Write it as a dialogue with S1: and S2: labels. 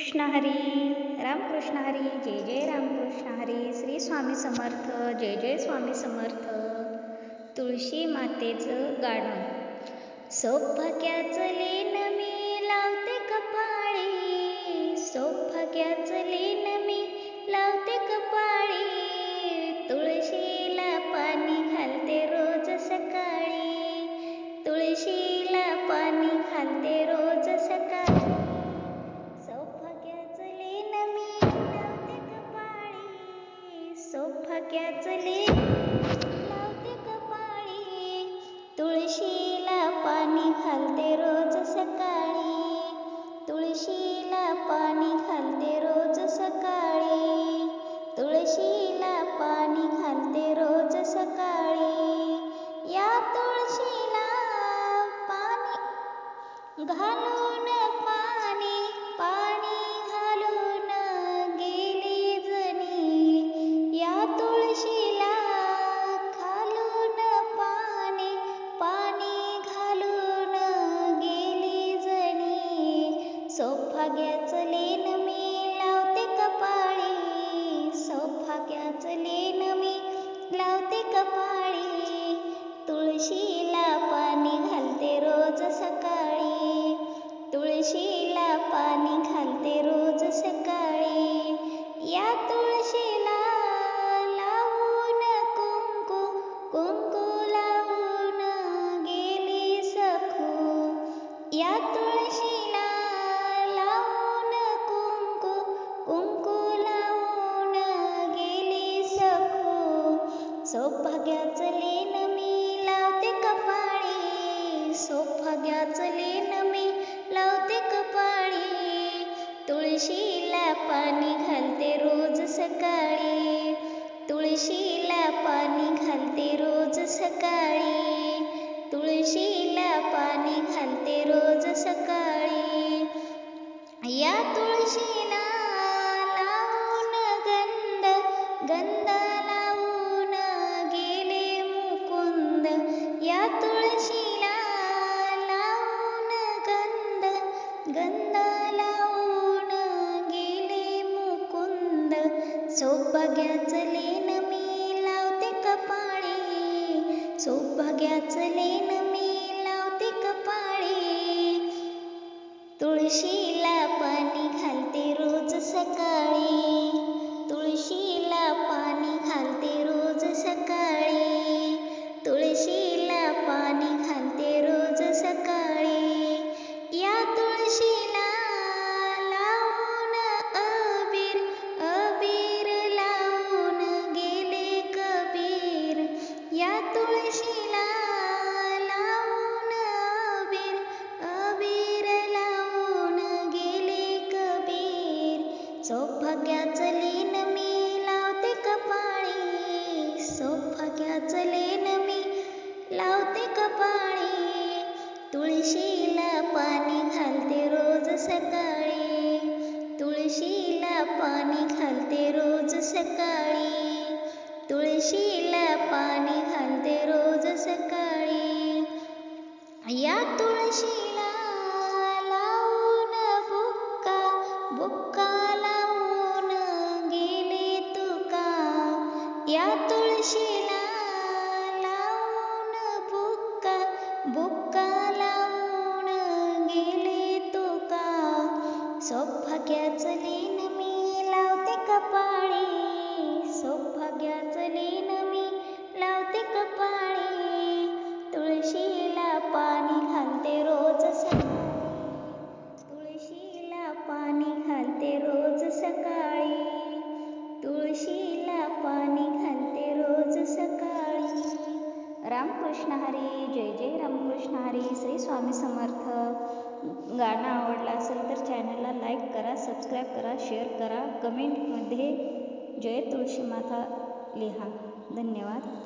S1: कृष्ण हरी रामकृष्ण हरी जय जय रामकृष्ण हरी श्री स्वामी समर्थ जय जय स्वामी समर्थ. तुळशी मातेचं गाणं. सौभाग्याचं लेन मी लावते कपाळी. सौभाग्याचं लेन मी लावते कपाळी. तुळशीला पाणी घालते रोज सकाळी. तुळशीला पाणी घालते रोज कपाळी लावते कपाळी. तुळशीला पाणी घालते रोज सकाळी. तुळशीला पाणी घालते रोज सकाळी. तुळशीला पाणी घालते रोज सकाळी. सौभाग्याचं लेन मी लावते कपाळी. सौभाग्याचं लेन मी लावते कपाळी. तुळशीला पाणी घालते रोज सकाळी. सौभाग्याचं लेन मी लावते कपाळी. सौभाग्याचं लेन मी लावते कपाळी. तुळशीला पाणी घालते रोज सकाळी. तुळशीला पाणी घालते रोज सकाळी. तुळशीला पाणी घालते रोज सकाळी. या तुळशीला लावून गंध गंध तुळशीला लावून गंध गंध लावून गेले मुकुंद. सौभाग्याचं लेन मी लावते कपाळी सौभाग्याचं लेन मी लावते कपाळी. तुळशी सौभाग्याचं लेन मी लावते कपाळी. सौभाग्याचं लेन मी लावते कपाळी. तुळशीला पाणी घालते रोज सकाळी. तुळशीला पाणी घालते रोज सकाळी. तुळशीला पाणी घालते रोज सकाळी. या तुळशीला लावून बुक्का बुक्का या तुळशीला लावून बुक्का बुक्का लावून गेले तुका. सौभाग्याचं लेन मी लावते कपाळी सौभाग्याचं लेन मी लावते कपाळी. रामकृष्ण हरी जय जय रामकृष्ण हरी. श्री स्वामी समर्थ. गाणं आवडलं असेल तर चॅनलला लाईक करा सबस्क्राईब करा शेअर करा. कमेंटमध्ये जय तुळशी माता लिहा. धन्यवाद.